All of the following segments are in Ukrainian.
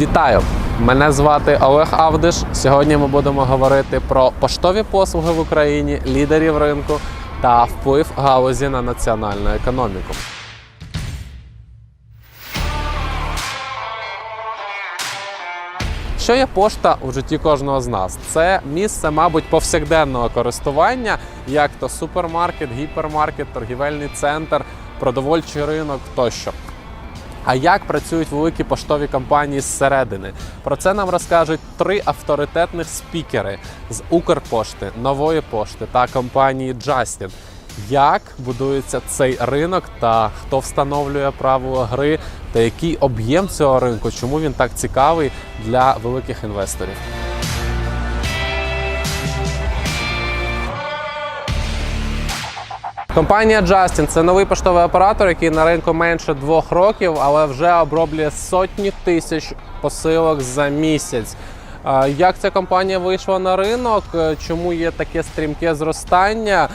Вітаю! Мене звати Олег Авдиш. Сьогодні ми будемо говорити про поштові послуги в Україні, лідерів ринку та вплив галузі на національну економіку. Що є пошта у житті кожного з нас? Це місце, мабуть, повсякденного користування, як то супермаркет, гіпермаркет, торгівельний центр, продовольчий ринок тощо. А як працюють великі поштові компанії зсередини? Про це нам розкажуть три авторитетних спікери з Укрпошти, Нової пошти та компанії Justin. Як будується цей ринок та хто встановлює правила гри, та який об'єм цього ринку, чому він так цікавий для великих інвесторів? Компанія Justin – це новий поштовий оператор, який на ринку менше двох років, але вже оброблює сотні тисяч посилок за місяць. Як ця компанія вийшла на ринок? Чому є таке стрімке зростання?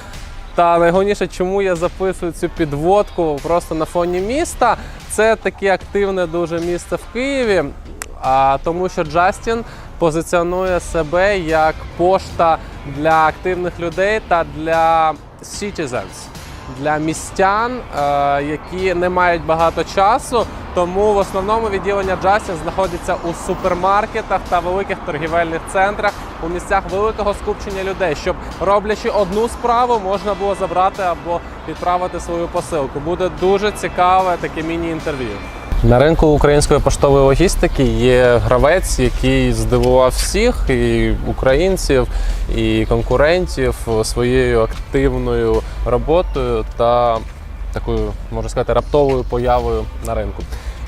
Та найголовніше, чому я записую цю підводку просто на фоні міста? Це таке активне дуже місце в Києві, а тому що Justin позиціонує себе як пошта для активних людей та для citizens, для містян, е, які не мають багато часу. Тому в основному відділення Justin знаходиться у супермаркетах та великих торгівельних центрах у місцях великого скупчення людей, щоб роблячи одну справу, можна було забрати або відправити свою посилку. Буде дуже цікаве таке міні-інтерв'ю. На ринку української поштової логістики є гравець, який здивував всіх і українців, і конкурентів своєю активною роботою та такою, можна сказати, раптовою появою на ринку.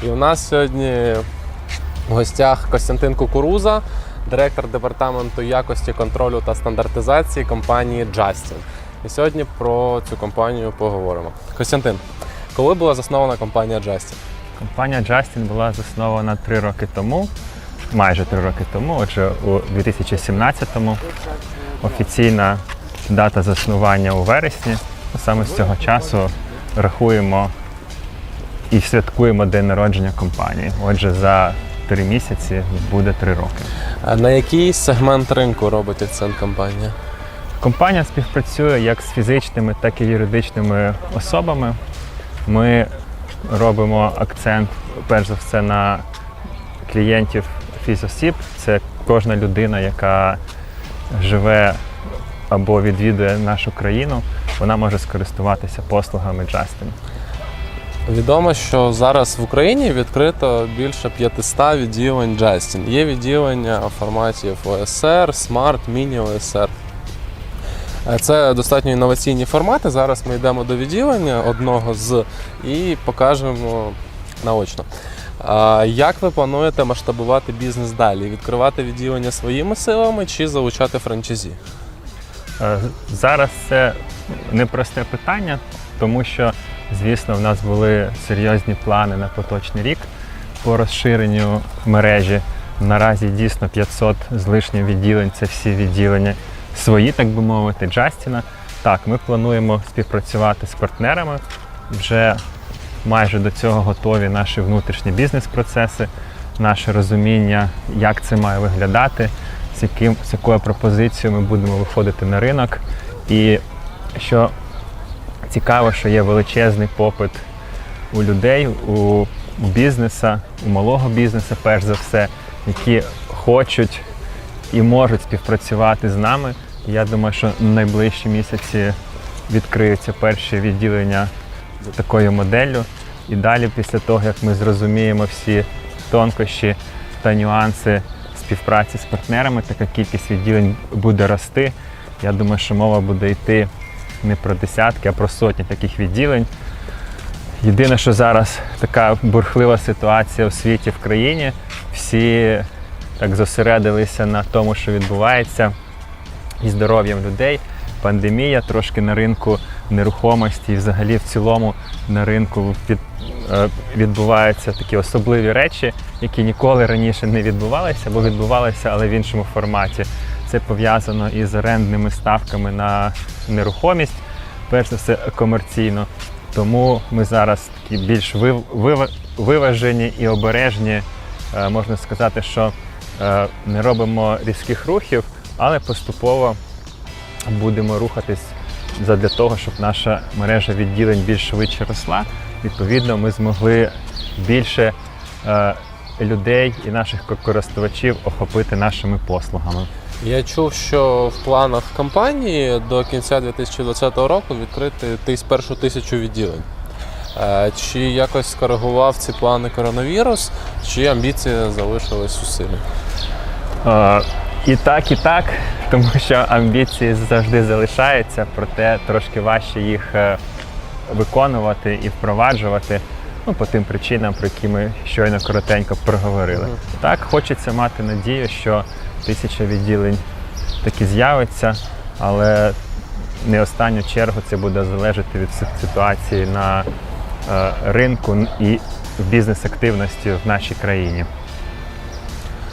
І у нас сьогодні в гостях Костянтин Кукуруза, директор департаменту якості контролю та стандартизації компанії Justin. І сьогодні про цю компанію поговоримо. Костянтин, коли була заснована компанія Justin? Компанія Justin була заснована три роки тому, майже три роки тому, отже, у 2017-му. Офіційна дата заснування у вересні. Саме з цього часу рахуємо і святкуємо день народження компанії. Отже, за три місяці буде три роки. А на який сегмент ринку робить акцент компанія? Компанія співпрацює як з фізичними, так і юридичними особами. Ми робимо акцент перш за все на клієнтів фізосіб. Це кожна людина, яка живе або відвідує нашу країну, вона може скористуватися послугами Justin. Відомо, що зараз в Україні відкрито більше 500 відділень Justin. Є відділення у форматі ОСР, OSR. Е, Це достатньо інноваційні формати. Зараз ми йдемо до відділення одного з і покажемо наочно. Як ви плануєте масштабувати бізнес далі? Відкривати відділення своїми силами чи залучати франчайзі? Е, Зараз це непросте питання, тому що, звісно, в нас були серйозні плани на поточний рік по розширенню мережі. Наразі дійсно 500 з лишнім відділень це всі відділення свої, так би мовити, Джастіна. Так, ми плануємо співпрацювати з партнерами. Вже майже до цього готові наші внутрішні бізнес-процеси, наше розуміння, як це має виглядати, з, яким, з якою пропозицією ми будемо виходити на ринок. І що цікаво, що є величезний попит у людей, у бізнеса, у малого бізнесу, перш за все, які хочуть і можуть співпрацювати з нами. Я думаю, що в найближчі місяці відкриються перші відділення такою моделлю. І далі, після того, як ми зрозуміємо всі тонкощі та нюанси співпраці з партнерами, така кількість відділень буде рости. Я думаю, що мова буде йти не про десятки, а про сотні таких відділень. Єдине, що зараз така бурхлива ситуація в світі в країні. Всі так зосередилися на тому, що відбувається із здоров'ям людей. Пандемія трошки на ринку нерухомості і взагалі в цілому на ринку від, е, відбуваються такі особливі речі, які ніколи раніше не відбувалися або відбувалися, але в іншому форматі. Це пов'язано із орендними ставками на нерухомість, перш за все комерційно. Тому ми зараз такі більш вив- вива- виважені і обережні е, можна сказати, що е, не робимо різких рухів, але поступово будемо рухатись задля того, щоб наша мережа відділень більш швидше росла. Відповідно, ми змогли більше е, людей і наших користувачів охопити нашими послугами. Я чув, що в планах компанії до кінця 2020 року відкрити тис- першу тисячу відділень. Е, Чи якось скоригував ці плани коронавірус, чи амбіції залишились у силі? І так, і так, тому що амбіції завжди залишаються, проте трошки важче їх е, виконувати і впроваджувати. Ну, по тим причинам, про які ми щойно коротенько проговорили. Мгм. Так, хочеться мати надію, що тисяча відділень таки з'явиться, але не останню чергу це буде залежати від ситуації на е, ринку і бізнес-активності в нашій країні.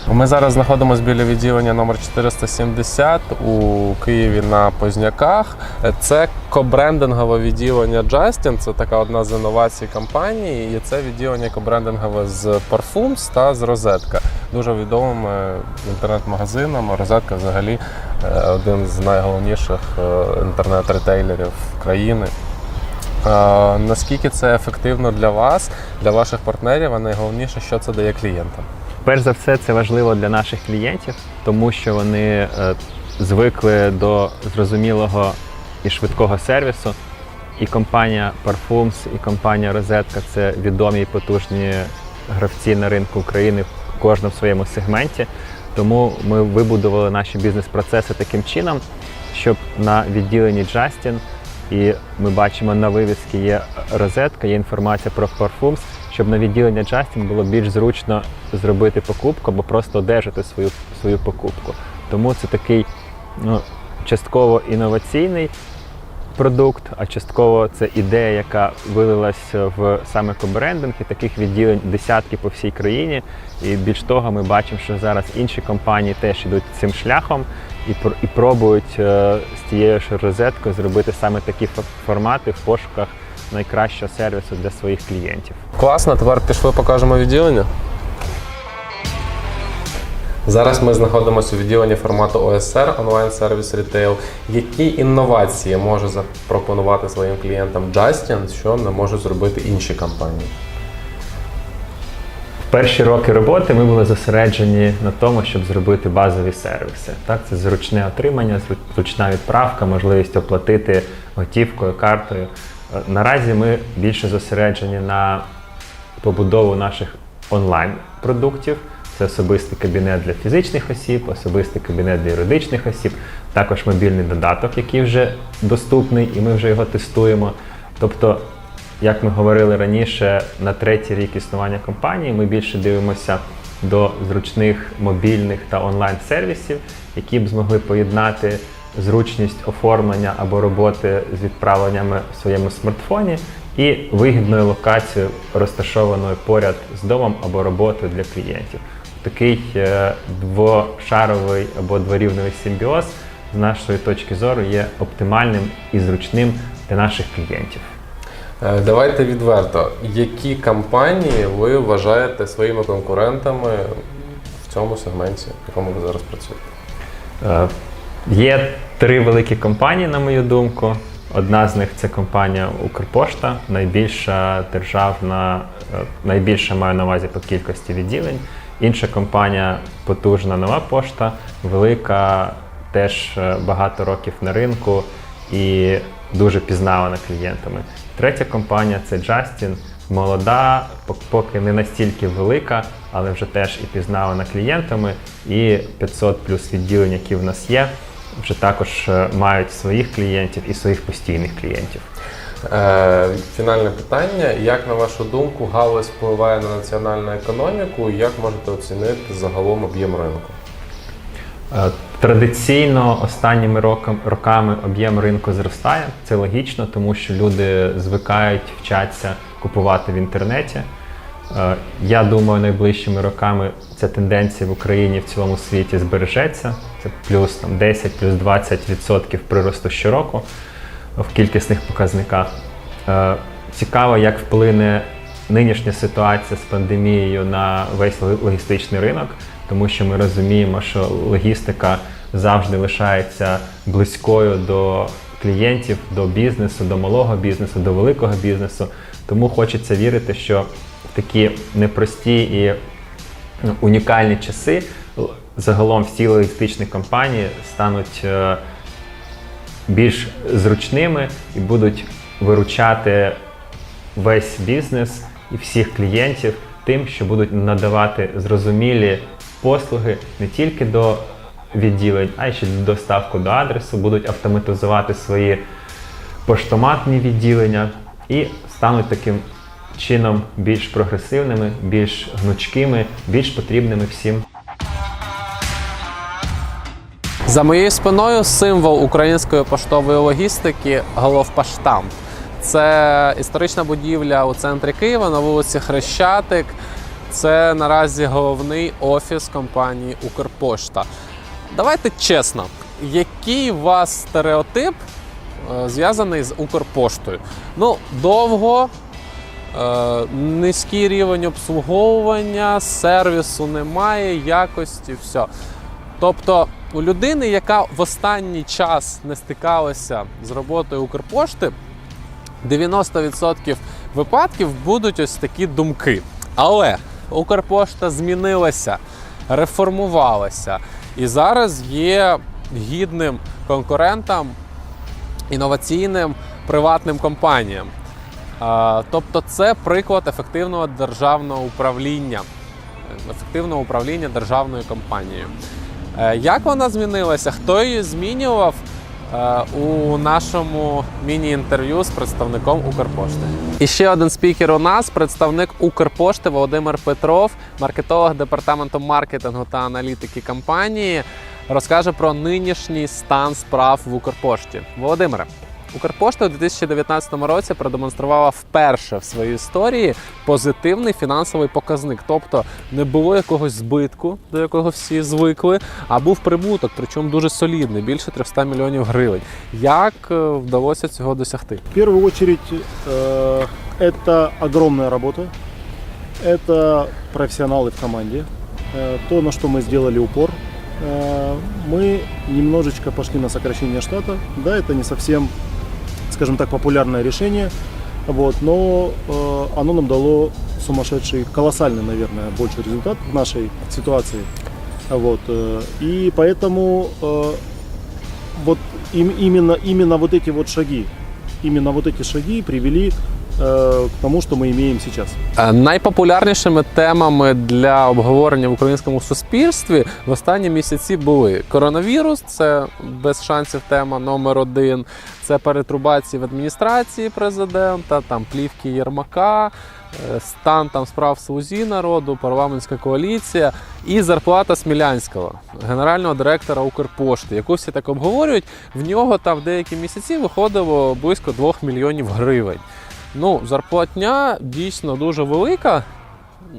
Ми зараз знаходимося біля відділення номер 470 у Києві на Позняках. Це кобрендингове відділення Justin. Це така одна з інновацій компанії. І це відділення кобрендингове з Parfums та з Розетка. Дуже відомим інтернет-магазином. Розетка взагалі е, один з найголовніших е, інтернет-ретейлерів країни. Е, Наскільки це ефективно для вас, для ваших партнерів, а найголовніше, що це дає клієнтам? Перш за все, це важливо для наших клієнтів, тому що вони е, звикли до зрозумілого і швидкого сервісу. І компанія Parfums, і компанія Розетка це відомі і потужні гравці на ринку України в кожному своєму сегменті. Тому ми вибудували наші бізнес-процеси таким чином, щоб на відділенні Justin, і ми бачимо на вивіски є розетка, є інформація про Parfums, щоб на відділення Justin було більш зручно зробити покупку або просто одержати свою, свою покупку. Тому це такий ну, частково інноваційний продукт, а частково це ідея, яка вилилась в саме кобрендинг, і таких відділень десятки по всій країні. І більш того, ми бачимо, що зараз інші компанії теж йдуть цим шляхом і, і пробують е, з тією ж розеткою зробити саме такі фо- формати в пошуках найкращого сервісу для своїх клієнтів. Класно, тепер пішли покажемо відділення. Зараз ми знаходимося у відділенні формату OSR онлайн-сервіс рітейл. Які інновації може запропонувати своїм клієнтам Justin, що не можуть зробити інші компанії? В перші роки роботи ми були зосереджені на тому, щоб зробити базові сервіси. Так, це зручне отримання, зру- зручна відправка, можливість оплатити готівкою, картою. Наразі ми більше зосереджені на побудову наших онлайн-продуктів. Це особистий кабінет для фізичних осіб, особистий кабінет для юридичних осіб, також мобільний додаток, який вже доступний, і ми вже його тестуємо. Тобто як ми говорили раніше, на третій рік існування компанії ми більше дивимося до зручних мобільних та онлайн-сервісів, які б змогли поєднати зручність оформлення або роботи з відправленнями в своєму смартфоні і вигідною локацією, розташованою поряд з домом або роботою для клієнтів. Такий е, двошаровий або дворівневий симбіоз з нашої точки зору є оптимальним і зручним для наших клієнтів. Е, Давайте відверто, які компанії ви вважаєте своїми конкурентами в цьому сегменті, в якому ви зараз працюєте? Е, Є три великі компанії, на мою думку. Одна з них це компанія Укрпошта, найбільша державна, е, найбільша маю на увазі по кількості відділень. Інша компанія потужна нова пошта, велика, теж е, багато років на ринку і дуже пізнавана клієнтами. Третя компанія це Justin, молода, поки не настільки велика, але вже теж і пізнавана клієнтами. І 500 плюс відділень, які в нас є, вже також е, мають своїх клієнтів і своїх постійних клієнтів. Е, Фінальне питання: як на вашу думку, галузь впливає на національну економіку? і Як можете оцінити загалом об'єм ринку? Е, Традиційно останніми рокам- роками об'єм ринку зростає. Це логічно, тому що люди звикають вчаться купувати в інтернеті. Е, Я думаю, найближчими роками ця тенденція в Україні в цілому світі збережеться. Це плюс там, 10, плюс 20% приросту щороку в кількісних показниках. Е, Цікаво, як вплине нинішня ситуація з пандемією на весь логістичний ринок, тому що ми розуміємо, що логістика завжди лишається близькою до клієнтів, до бізнесу, до малого бізнесу, до великого бізнесу. Тому хочеться вірити, що такі непрості і ну, унікальні часи загалом всі логістичні компанії стануть е, більш зручними і будуть виручати весь бізнес і всіх клієнтів тим, що будуть надавати зрозумілі послуги не тільки до відділень, а й ще доставку до адресу, будуть автоматизувати свої поштоматні відділення і стануть таким чином більш прогресивними, більш гнучкими, більш потрібними всім За моєю спиною символ української поштової логістики головпоштамп. Це історична будівля у центрі Києва на вулиці Хрещатик. Це наразі головний офіс компанії Укрпошта. Давайте чесно, який у вас стереотип е, зв'язаний з Укрпоштою? Ну, довго, е, низький рівень обслуговування, сервісу немає, якості, все. Тобто у людини, яка в останній час не стикалася з роботою Укрпошти, 90% випадків будуть ось такі думки. Але Укрпошта змінилася, реформувалася і зараз є гідним конкурентом інноваційним приватним компаніям. Тобто, це приклад ефективного державного управління, ефективного управління державною компанією. Е, Як вона змінилася? Хто її змінював е, у нашому міні-інтерв'ю з представником Укрпошти? І ще один спікер у нас представник Укрпошти Володимир Петров, маркетолог департаменту маркетингу та аналітики компанії, розкаже про нинішній стан справ в Укрпошті. Володимире. Укрпошта у 2019 році продемонструвала вперше в своїй історії позитивний фінансовий показник. Тобто не було якогось збитку, до якого всі звикли, а був прибуток, причому дуже солідний, більше 300 мільйонів гривень. Як е, вдалося цього досягти? В первую очередь, э, это огромная работа, это профессионалы в команде, Э, то, на что мы сделали упор. Э, мы немножечко пошли на сокращение штата, да, это не совсем, скажем так, популярное решение, вот, но э, оно нам дало сумасшедший, колоссальный, наверное, больше результат в нашей ситуации, вот, э, и поэтому э, вот им- именно, именно вот эти вот шаги, именно вот эти шаги привели э, к тому, что мы имеем сейчас. Е, Найпопулярнішими темами для обговорення в українському суспільстві в останні місяці були коронавірус, це без шансів тема номер один. Це перетрубації в адміністрації президента, там плівки Єрмака, е, стан там справ слузі народу, парламентська коаліція і зарплата Смілянського, генерального директора Укрпошти, яку всі так обговорюють. В нього там деякі місяці виходило близько 2 мільйонів гривень. Ну, зарплатня дійсно дуже велика.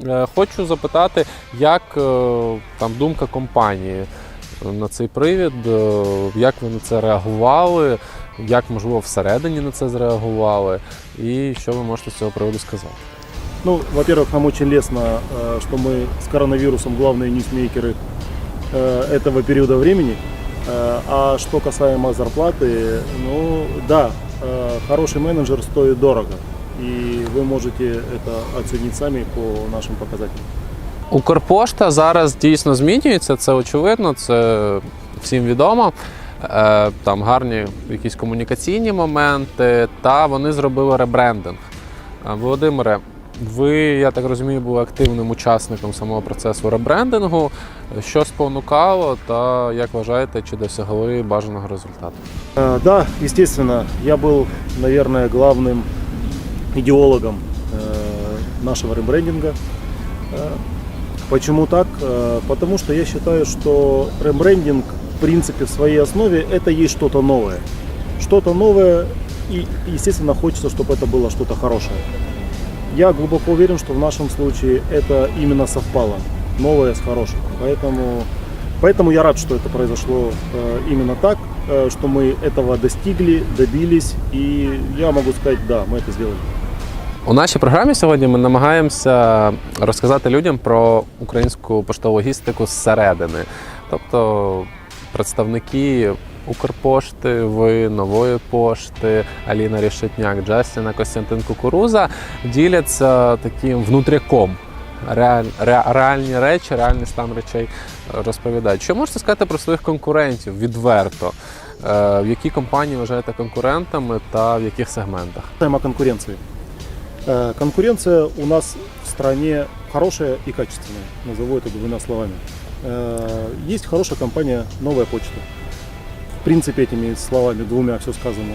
Е, Хочу запитати, як е, там думка компанії на цей привід, е, як ви на це реагували, як можливо всередині на це зреагували, і що ви можете з цього приводу сказати? Ну, во-первых, нам очень лестно, э, что мы с коронавирусом главные ньюсмейкеры э, этого периода времени. Э, А что касаемо зарплаты, ну да, э, хороший менеджер стоит дорого. И вы можете это оценить сами по нашим показателям. Укрпошта зараз дійсно змінюється, це очевидно, це всім відомо. Е, Там гарні якісь комунікаційні моменти, та вони зробили ребрендинг. Е, Володимире, ви, я так розумію, були активним учасником самого процесу ребрендингу. Що спонукало, та як вважаєте, чи досягли бажаного результату? Э, Да, естественно, я был, наверное, главным идеологом э, нашего ребрендинга. Э, Почему так? Э, Потому что я считаю, что ребрендинг, в принципе, в своей основе это есть что-то новое. Что-то новое, и, естественно, хочется, чтобы это было что-то хорошее. Я глубоко уверен, что в нашем случае это именно совпало. Новое с хорошим. Поэтому, поэтому я рад, что это произошло э, именно так, э, что мы этого достигли, добились. И я могу сказать, да, мы это сделали. У нашій програмі сьогодні ми намагаємося розказати людям про українську поштову логістику зсередини. Тобто представники Укрпошти, ви нової пошти, Аліна Рішетняк, Джастіна Костянтин Кукуруза діляться таким внутряком. Реаль, ре- реальні речі, реальний стан речей е, розповідають. Що можете сказати про своїх конкурентів відверто? Е, В які компанії вважаєте конкурентами та в яких сегментах? Тема конкуренции. Э, Конкуренция у нас в стране хорошая и качественная. Назову это двумя словами. Э, Есть хорошая компания «Новая почта». В принципе, этими словами двумя все сказано.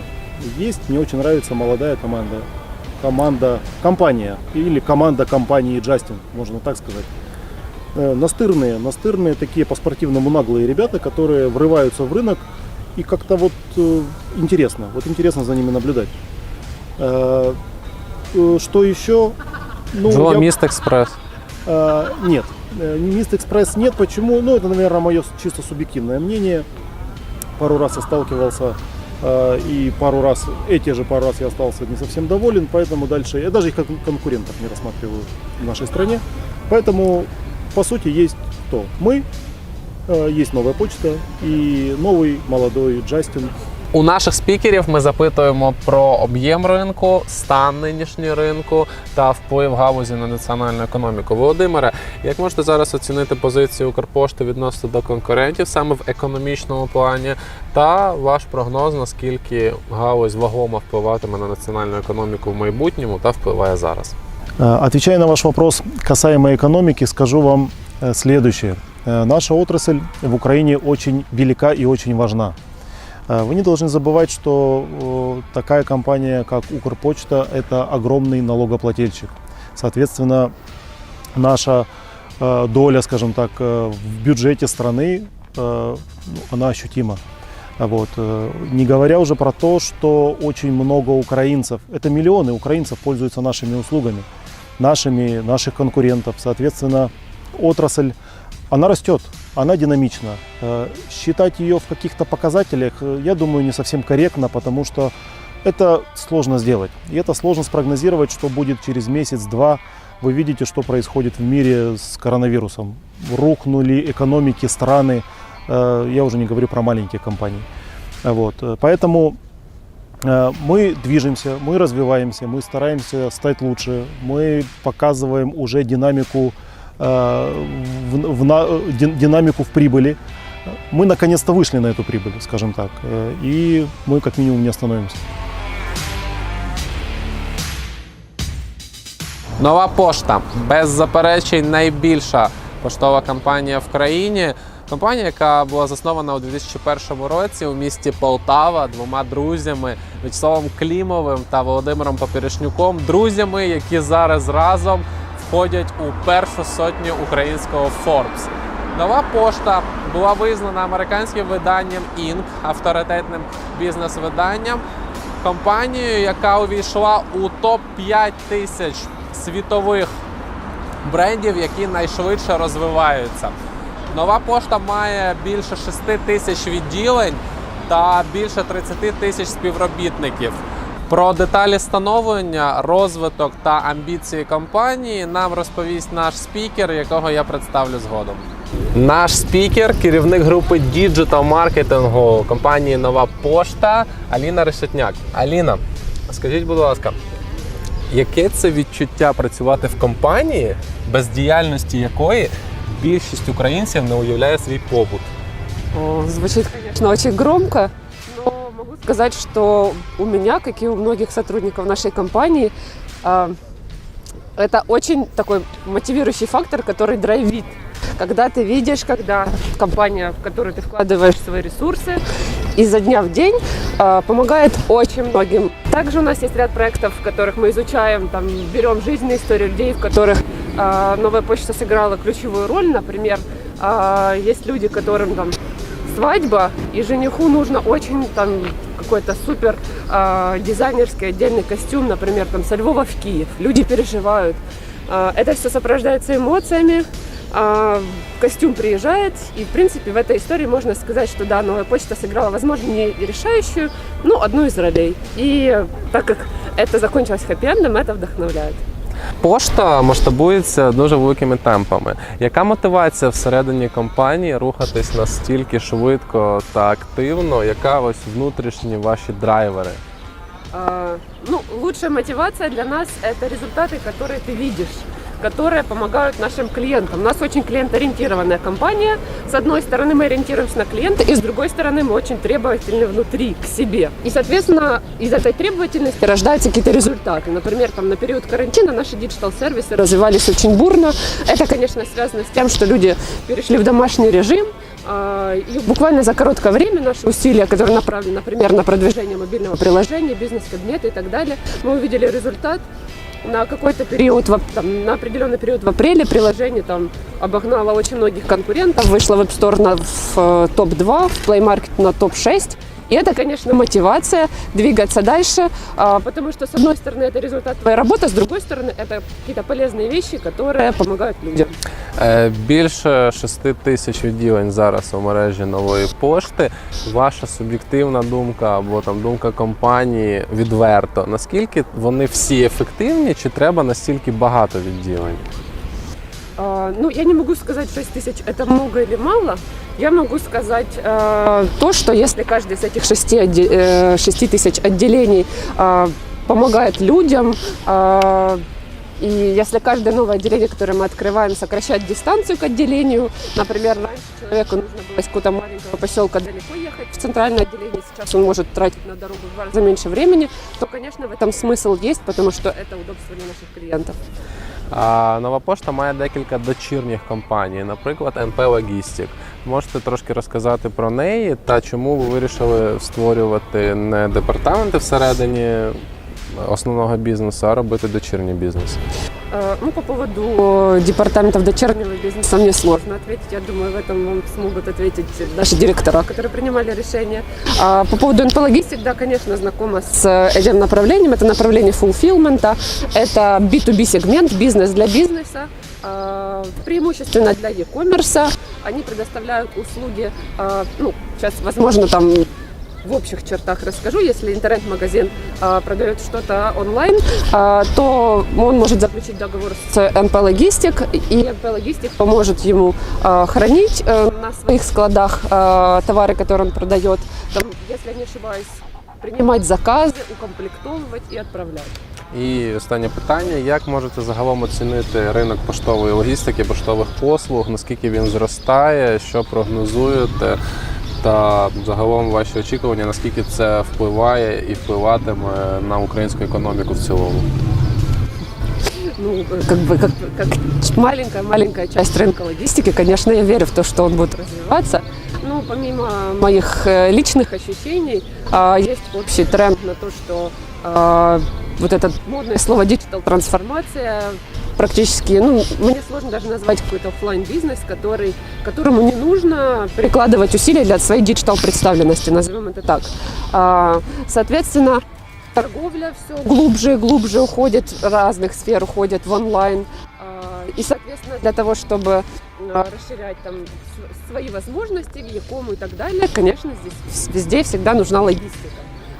Есть, мне очень нравится молодая команда. Команда, компания или команда компании Джастин, можно так сказать. Э, Настырные, настырные такие по-спортивному наглые ребята, которые врываются в рынок и как-то вот э, интересно, вот интересно за ними наблюдать. Э, Что еще? Ну, я- Жоломіст Експрес. Э, Нет, Мист Экспресс нет. Почему? Ну, это, наверное, мое чисто субъективное мнение. Пару раз я сталкивался э, и пару раз, эти же пару раз я остался не совсем доволен, поэтому дальше я даже их как конкурентов не рассматриваю в нашей стране. Поэтому, по сути, есть кто? Мы, э, есть новая почта и новый молодой Джастин. У наших спікерів ми запитуємо про об'єм ринку, стан нинішнього ринку та вплив галузі на національну економіку. Володимире, як можете зараз оцінити позицію Укрпошти відносно до конкурентів саме в економічному плані, та ваш прогноз, наскільки галузь вагомо впливатиме на національну економіку в майбутньому та впливає зараз? Э, Отвечая на ваш вопрос касаемо экономики, скажу вам э, следующее. Э, Наша отрасль в Украине очень велика и очень важна. Э, Вы не должны забывать, что такая компания, как Укрпочта, это огромный налогоплательщик. Соответственно, наша э, доля, скажем так, э, в бюджете страны, ну, она ощутима. Вот. Не говоря уже про то, что очень много украинцев, это миллионы украинцев пользуются нашими услугами, нашими, наших конкурентов. Соответственно, отрасль, она растет, она динамична. Э, Считать ее в каких-то показателях, э, я думаю, не совсем корректно, потому что это сложно сделать. И это сложно спрогнозировать, что будет через месяц-два. Вы видите, что происходит в мире с коронавирусом. Рухнули экономики страны, Э, я уже не говорю про маленькие компании. Вот. Поэтому мы движемся, мы развиваемся, мы стараемся стать лучше, мы показываем уже динамику, в, в на- э, дин- динамику в прибыли. Мы наконец-то вышли на эту прибыль, скажем так, э, и мы как минимум не остановимся. Нова пошта без заперечень найбільша поштова компанія в країні. Компанія, яка була заснована у 2001 році у місті Полтава двома друзями Вячеславом Клімовим та Володимиром Поперешнюком, друзями, які зараз разом входять у першу сотню українського Forbes. Нова пошта була визнана американським виданням Inc., авторитетним бізнес-виданням, компанією, яка увійшла у топ 5 тисяч світових брендів, які найшвидше розвиваються. Нова пошта має більше 6 тисяч відділень та більше 30 тисяч співробітників. Про деталі становлення, розвиток та амбіції компанії нам розповість наш спікер, якого я представлю згодом. Наш спікер, керівник групи діджитал маркетингу компанії Нова Пошта Аліна Решетняк. Аліна, скажіть, будь ласка, яке це відчуття працювати в компанії, без діяльності якої більшість українців не уявляє свій побут? О, Звучит, конечно, очень громко, сказать, что у меня, как и у многих сотрудников нашей компании, а, это очень такой мотивирующий фактор, который драйвит. Когда ты видишь, когда компания, в которую ты вкладываешь свои ресурсы, изо дня в день а, помогает очень многим. Также у нас есть ряд проектов, в которых мы изучаем, там, берем жизненные истории людей, в которых а, новая почта сыграла ключевую роль. Например, есть люди, которым там свадьба, и жениху нужно очень там какой-то супер а, дизайнерский отдельный костюм, например, там со Львова в Киев. Люди переживают. А, это все сопровождается эмоциями, а, костюм приезжает, и, в принципе, в этой истории можно сказать, что да, новая почта сыграла, возможно, не решающую, но одну из ролей. И так как это закончилось хэппи-эндом, это вдохновляет. Пошта масштабується дуже великими темпами. Яка мотивація всередині компанії рухатись настільки швидко та активно? Яка ось внутрішні ваші драйвери? А, ну, лучшая мотивация для нас – это результаты, которые ты видишь Которые помогают нашим клиентам. У нас очень клиент-ориентированная компания. С одной стороны, мы ориентируемся на клиента, и с другой стороны, мы очень требовательны внутри, к себе. И, соответственно, из этой требовательности рождаются какие-то результаты. Например, там, на период карантина наши диджитал-сервисы развивались очень бурно. Это, конечно, связано с тем, что люди перешли в домашний режим, а, и буквально за короткое время наши усилия, которые направлены, например, на продвижение мобильного приложения, бизнес-кабинета и так далее, мы увидели результат на какой-то период, в ап- там, на определенный период в апреле приложение там обогнало очень многих конкурентов, вышло в App Store на, в э, топ-2, в Play Market на топ-6. И это, конечно, мотивация двигаться дальше, а, потому что, с одной стороны, это результат твоей работы, с другой стороны, это какие-то полезные вещи, которые помогают людям. Е, Більше 6 тисяч відділень зараз у мережі нової пошти. Ваша суб'єктивна думка або там думка компанії відверто. Наскільки вони всі ефективні, чи треба настільки багато відділень? А, Ну, я не могу сказать 6 тысяч это много или мало. Я могу сказать э, то, что если каждый из этих 6, отде- э, 6 тысяч отделений э, помогает людям, и если каждое новое отделение, которое мы открываем, сокращает дистанцию к отделению, например, раньше человеку нужно было из какого-то маленького поселка далеко ехать в центральное отделение, сейчас он может тратить на дорогу в два раза меньше времени, то, конечно, в этом смысл есть, потому что это удобство для наших клиентов. А нова пошта має декілька дочірніх компаній, наприклад, НП Логістик. Можете трошки розказати про неї та чому ви вирішили створювати не департаменти всередині основного бізнесу, а робити дочірній бізнес? Э, Ну, по поводу э, департаментов дочернего бизнеса мне сложно ответить. Я думаю, в этом вам смогут ответить наши директора, которые принимали решение. А по поводу НП Логистик, да, конечно, знакома с э, этим направлением. Это направление фулфилмента, это B2B сегмент, бизнес для бизнеса, а, преимущественно для e-commerce. Они предоставляют услуги, а, ну, сейчас, возможно, там в общих чертах расскажу. Если интернет-магазин а, продает что-то онлайн, а, то он может заключить договор с НП Логистик, и НП Логистик поможет ему а, хранить э, на своих складах а, товары, которые он продает. Там, если я не ошибаюсь, принимать заказы, укомплектовывать и отправлять. І останнє питання: як можете загалом оцінити ринок поштової логістики, поштових послуг, наскільки він зростає, що прогнозуєте? Та загалом ваші очікування, наскільки це впливає і впливатиме на українську економіку в цілому? ну, как бы как, как маленькая-маленькая часть рынка логистики, конечно, я верю в то, что он будет развиваться. Ну, помимо моих э, личных ощущений, а, есть общий тренд на то, что а, вот это модное слово диджитал трансформация практически, ну, мне сложно даже назвать какой-то оффлайн бизнес, который, которому не нужно прикладывать усилия для своей диджитал представленности, назовем это так. А, Соответственно, торговля все глубже и глубже уходит, разных сфер уходит в онлайн. А, И, соответственно, для того, чтобы а, расширять там свои возможности, Якому и так далее, конечно, здесь везде всегда нужна логистика.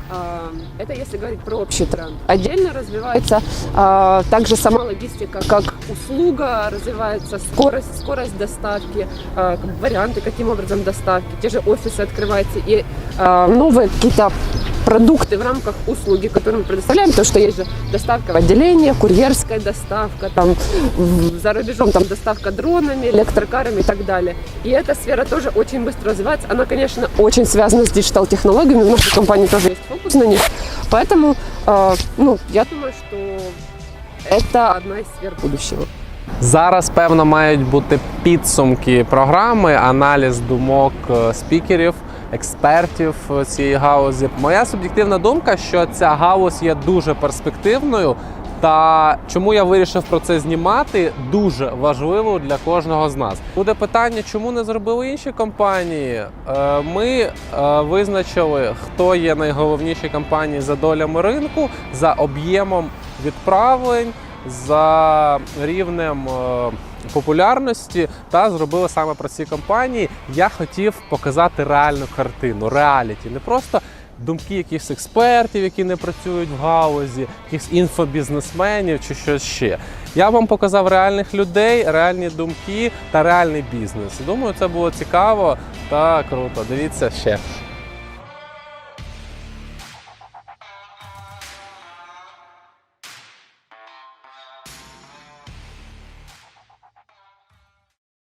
А, Это если говорить про общий тренд. Отдельно развивается а, также сама логистика как услуга, развивается скорость, скорость доставки, а, как варианты, каким образом доставки, те же офисы открываются и а, новые какие-то продукты в рамках услуги, которые мы предоставляем, то, что есть же доставка в отделение, курьерская доставка, там в- за рубежом там доставка дронами, электрокарами и так далее. И эта сфера тоже очень быстро развивается. Она, конечно, очень связана с диджитал-технологиями, в нашей компании тоже есть фокус на них. Поэтому, э, ну, я думаю, что это одна из сфер будущего. Зараз, певно, мають бути підсумки програми, аналіз думок е, спікерів, експертів е, цієї гаузі. Моя суб'єктивна думка, що ця гаузь є дуже перспективною. Та чому я вирішив про це знімати, дуже важливо для кожного з нас. Буде питання, чому не зробили інші компанії. Е, Ми е, визначили, хто є найголовніші компанії за долями ринку, за об'ємом відправлень, за рівнем популярності та зробили саме про ці компанії. Я хотів показати реальну картину, реаліті, не просто. Думки якихось експертів, які не працюють в галузі, якихось інфобізнесменів чи щось ще. Я вам показав реальних людей, реальні думки та реальний бізнес. Думаю, це було цікаво та круто. Дивіться ще.